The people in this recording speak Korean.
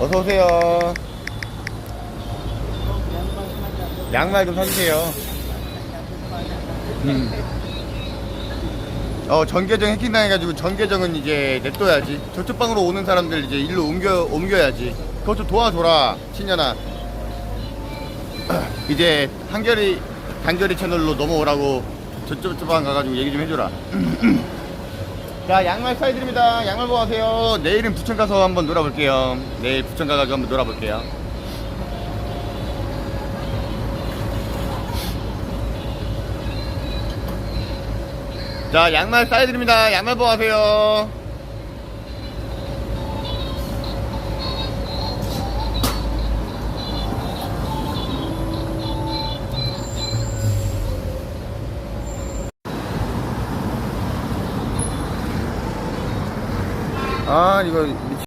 어서 오세요. 양말 좀 사주세요. 음. 어 전계정 해킹 당해가지고 전계정은 이제 냅둬야지. 저쪽 방으로 오는 사람들 이제 일로 옮겨 옮겨야지. 그것 좀 도와줘라, 친년아. 이제 한결이 단결이 채널로 넘어오라고 저쪽 방 가가지고 얘기 좀 해줘라. 자 양말 사이드립니다. 양말 보고 가세요. 내일은 부천 가서 한번 놀아볼게요. 내일 부천 가가지고 한번 놀아볼게요. 자 양말 사이드립니다. 양말 보고 가세요. 아 이거 미치